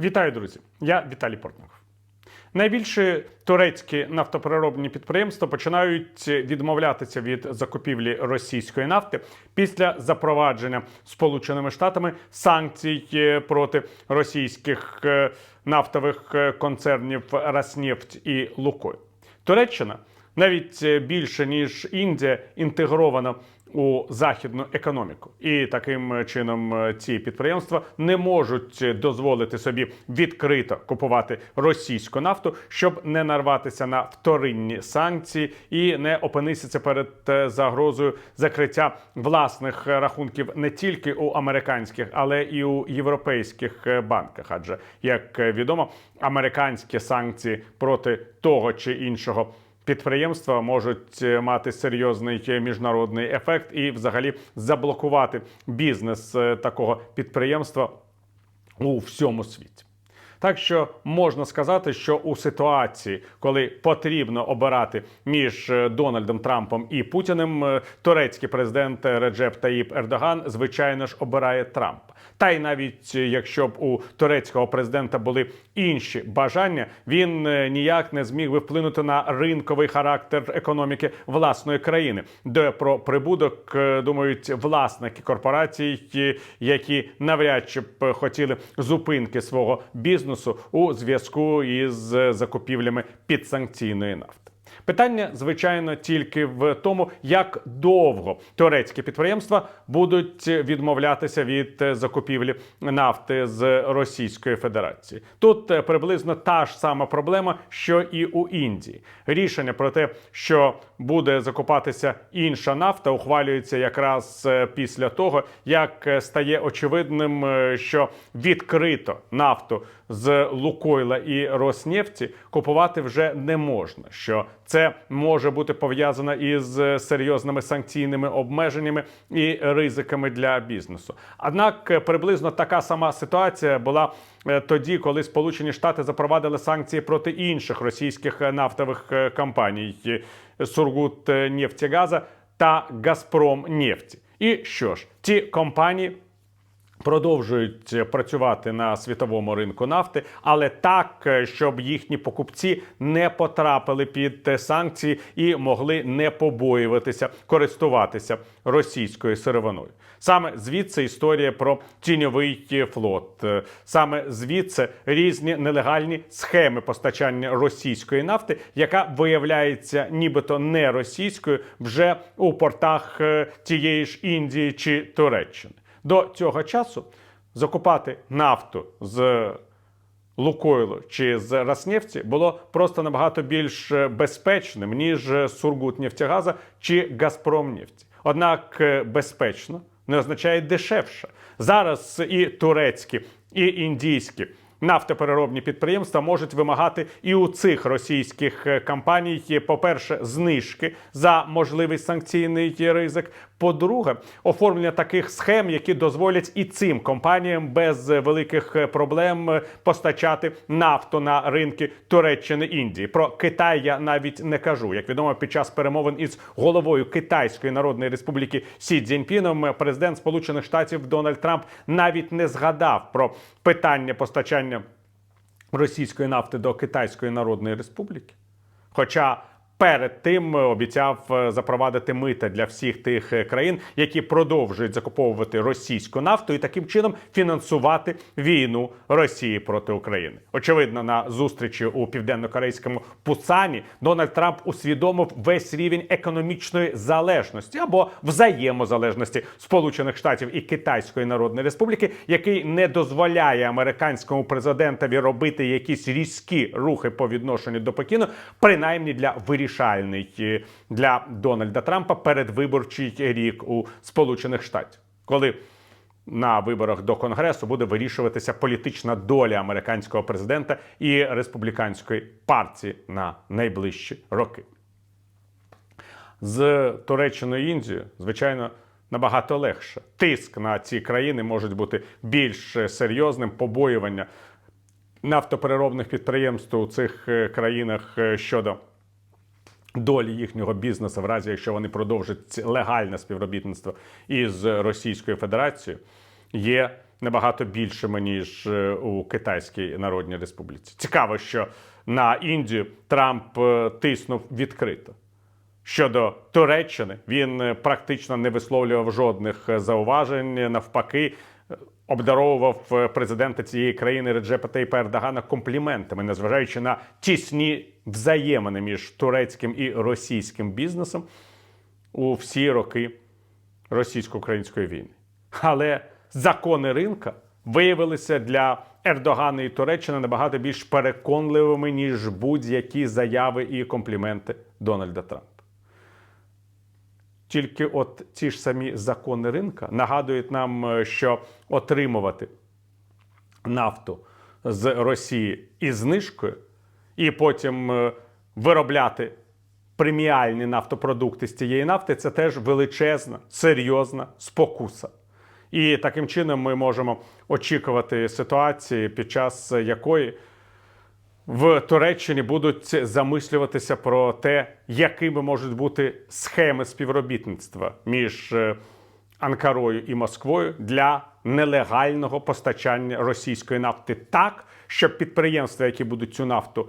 Вітаю, друзі! Я Віталій Портников. Найбільші турецькі нафтопереробні підприємства починають відмовлятися від закупівлі російської нафти після запровадження Сполученими Штатами санкцій е, проти російських е, нафтових е, концернів Роснефть і Лукойл. Туреччина навіть більше ніж Індія інтегрована у західну економіку, і таким чином е, ці підприємства не можуть дозволити собі відкрито купувати російську нафту, щоб не нарватися на вторинні санкції і не опинитися перед е, загрозою закриття власних рахунків не тільки у американських, але і у європейських е, банках. Адже як е, відомо, американські санкції проти того чи іншого підприємства можуть е, мати серйозний е, міжнародний ефект і, взагалі, заблокувати бізнес е, такого підприємства у всьому світі. Так що можна сказати, що у ситуації, коли потрібно обирати між Дональдом Трампом і Путіним, турецький президент Реджеп Таїп Ердоган, звичайно ж, обирає Трампа. Та й навіть е, якщо б у турецького президента були інші бажання, він е, ніяк не зміг би вплинути на ринковий характер економіки власної країни, де про прибуток е, думають власники корпорацій, які навряд чи б хотіли зупинки свого бізнесу у зв'язку із закупівлями підсанкційної нафти. Питання, звичайно, тільки в тому, як довго турецькі підприємства будуть відмовлятися від е, закупівлі нафти з Російської Федерації. Тут е, приблизно та ж сама проблема, що і у Індії. Рішення про те, що буде закупатися інша нафта, ухвалюється якраз е, після того, як стає очевидним, що відкрито нафту з Лукойла і Роснефті купувати вже не можна. Що це може бути пов'язано із е, серйозними санкційними обмеженнями і ризиками для бізнесу. Однак е, приблизно така сама ситуація була е, тоді, коли Сполучені Штати запровадили санкції проти інших російських нафтових компаній Сургут Нефтегаза та Газпром Нефті. І що ж, ці компанії продовжують працювати на світовому ринку нафти, але так, е, щоб їхні покупці не потрапили під санкції і могли не побоюватися користуватися російською сировиною. Саме звідси історія про тіньовий флот, Е, саме звідси різні нелегальні схеми постачання російської нафти, яка виявляється нібито не російською вже у портах е, тієї ж Індії чи Туреччини. До цього часу закупати нафту з Лукойлу чи з Роснефті було просто набагато більш безпечним, ніж Сургут Нефтягаза чи Газпром Нефті. Однак е, безпечно не означає дешевше. Зараз і турецькі, і індійські нафтопереробні підприємства можуть вимагати і у цих російських е, компаній, по-перше, знижки за можливий санкційний ризик. По-друге, оформлення таких схем, які дозволять і цим компаніям без великих е, проблем е, постачати нафту на ринки Туреччини Індії. Про Китай я навіть не кажу. Як відомо, під час перемовин із головою Китайської Народної Республіки Сі Цзіньпіном президент Сполучених Штатів Дональд Трамп навіть не згадав про питання постачання російської нафти до Китайської Народної Республіки. Хоча перед тим обіцяв е, запровадити мита для всіх тих е, країн, які продовжують закуповувати російську нафту і таким чином фінансувати війну Росії проти України. Очевидно, на зустрічі у південно-корейському Пусані Дональд Трамп усвідомив весь рівень економічної залежності або взаємозалежності Сполучених Штатів і Китайської Народної Республіки, який не дозволяє американському президентові робити якісь різкі рухи по відношенню до Пекіну, принаймні для вирішальний е, для Дональда Трампа передвиборчий рік у Сполучених Штатів, коли на виборах до Конгресу буде вирішуватися політична доля американського президента і республіканської партії на найближчі роки. З Туреччиною і Індією, звичайно, набагато легше. Тиск на ці країни може бути більш серйозним. Побоювання нафтопереробних підприємств у цих е, країнах е, щодо долі їхнього бізнесу, в разі якщо вони продовжать легальне співробітництво із Російською Федерацією, є набагато більшими, ніж е, у Китайській Народній Республіці. Цікаво, що на Індію Трамп е, тиснув відкрито. Щодо Туреччини, він е, практично не висловлював жодних зауважень. Навпаки, обдаровував е, президента цієї країни Реджепа Тейпа Ердогана компліментами, незважаючи на тісні взаємини між турецьким і російським бізнесом у всі роки російсько-української війни. Але закони ринка виявилися для Ердогана і Туреччини набагато більш переконливими, ніж будь-які заяви і компліменти Дональда Трампа. Тільки от ці ж самі закони ринка нагадують нам, е, що отримувати нафту з Росії із знижкою, і потім е, виробляти преміальні нафтопродукти з цієї нафти це теж величезна, серйозна спокуса. І таким чином ми можемо очікувати ситуації, під час якої в Туреччині будуть замислюватися про те, якими можуть бути схеми співробітництва між е, Анкарою і Москвою для нелегального постачання російської нафти так, щоб підприємства, які будуть цю нафту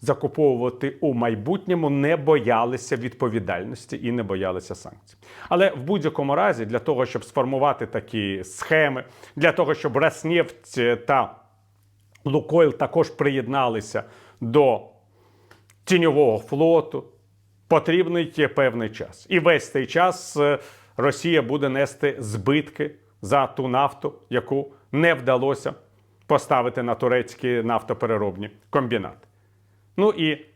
закуповувати у майбутньому, не боялися відповідальності і не боялися санкцій. Але в будь-якому разі, для того, щоб сформувати такі схеми, для того, щоб Роснефть та Лукойл також приєдналися до тіньового флоту. Потрібний певний час. І весь цей час е, Росія буде нести збитки за ту нафту, яку не вдалося поставити на турецькі нафтопереробні комбінати. Ну і,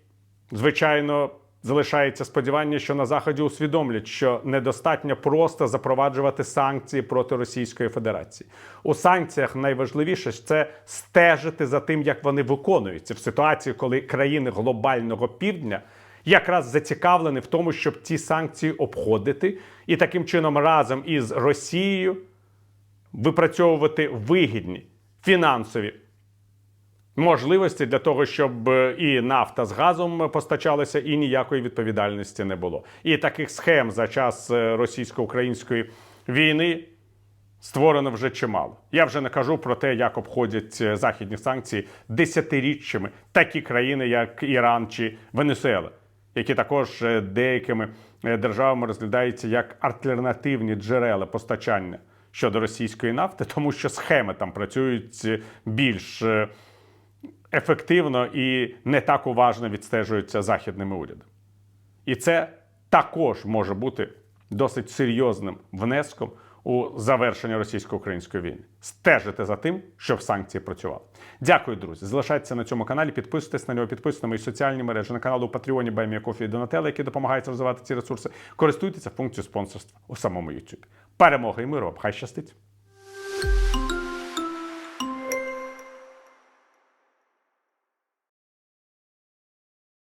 звичайно, залишається сподівання, що на Заході усвідомлять, що недостатньо просто запроваджувати санкції проти Російської Федерації. У санкціях найважливіше це стежити за тим, як вони виконуються в ситуації, коли країни глобального півдня якраз зацікавлені в тому, щоб ці санкції обходити, і таким чином разом із Росією випрацьовувати вигідні фінансові можливості для того, щоб е, і нафта з газом постачалася, і ніякої відповідальності не було. І таких схем за час е, російсько-української війни створено вже чимало. Я вже не кажу про те, як обходять е, західні санкції десятиріччями такі країни, як Іран чи Венесуела, які також деякими державами розглядаються як альтернативні джерела постачання щодо російської нафти, тому що схеми там працюють більш ефективно і не так уважно відстежуються західними урядами. І це також може бути досить серйозним внеском у завершення російсько-української війни. Стежити за тим, щоб санкції працювали. Дякую, друзі. Залишайтеся на цьому каналі, підписуйтесь на нього, підписуйтесь на мої соціальні мережі, на канал у Патреоні Баймія Кофі і Донателла, які допомагають розвивати ці ресурси. Користуйтеся функцією спонсорства у самому YouTube. Перемоги і миру! Хай щастить!